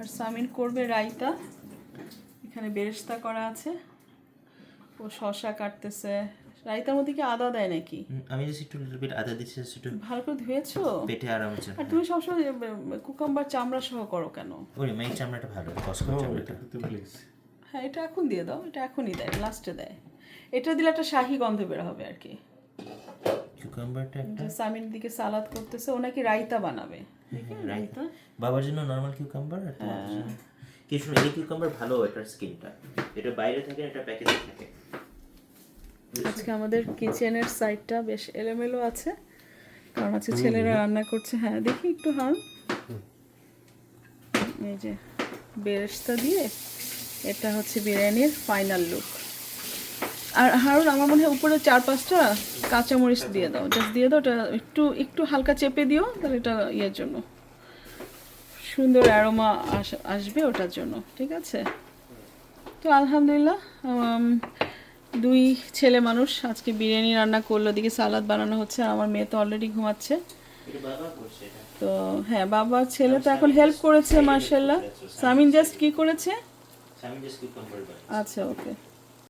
আর সামিন করবে রায়তা। এখানে বেরেস্তা করা আছে। ও শশা কাটতেছে। রায়তার মধ্যে কি আদা দেয় নাকি? আমি জাস্ট একটু লিটল বিট আদা দিচ্ছি একটু ভালো করে ধুয়েছো? পেটে আরামের জন্য আর তুমি সবসময় কুকাম্বার চামড়া সহ করো কেন? ওরে মা এই চামড়াটা ভালো কসকো চামড়াটা। তো প্লিজ হ্যাঁ এটা এখন দিয়ে দাও এটা এখনই দেয় লাস্টে দেয়। এটা দিলে একটা শাহি গন্ধ বের হবে আর কি। কিউকাম্বারটা একটা। যে সামিন দিকে সালাদ করতেছে রায়তা বানাবে। রাইতা বাবার জন্য নর্মাল কিউকাম্বার আর তোমার জন্য? কিছু এই কিউকাম্বার ভালো এটার স্কিনটা এটা বাইরে থাকে এটা প্যাকেজে থাকে। আজকে আমাদের কিচেনের সাইডটা বেশ এলোমেলো আছে। কারণ আজকে ছেলেরা রান্না করছে। হ্যাঁ দেখি একটু হান এই যে বেরেস্তা দিয়ে এটা হচ্ছে বিরিয়ানির ফাইনাল লুক আর হারুন আমার মনে হয় উপরে চার পাঁচটা কাঁচামরিচ দিয়ে দাও। জাস্ট দিয়ে দাও ওটা একটু একটু হালকা চেপে দিও তাহলে এটা ইয়ের জন্য। সুন্দর অ্যারোমা আসবে ওটার জন্য ঠিক আছে? তো আলহামদুলিল্লাহ দুই ছেলে মানুষ আজকে বিরিয়ানি রান্না করল দিকে সালাদ বানানো হচ্ছে আর আমার মেয়ে তো অলরেডি ঘুমাচ্ছে। তো হ্যাঁ বাবা ছেলে তো এখন হেল্প করেছে মার্শাল্লাহ সামিন জাস্ট কি করেছে? আচ্ছা ওকে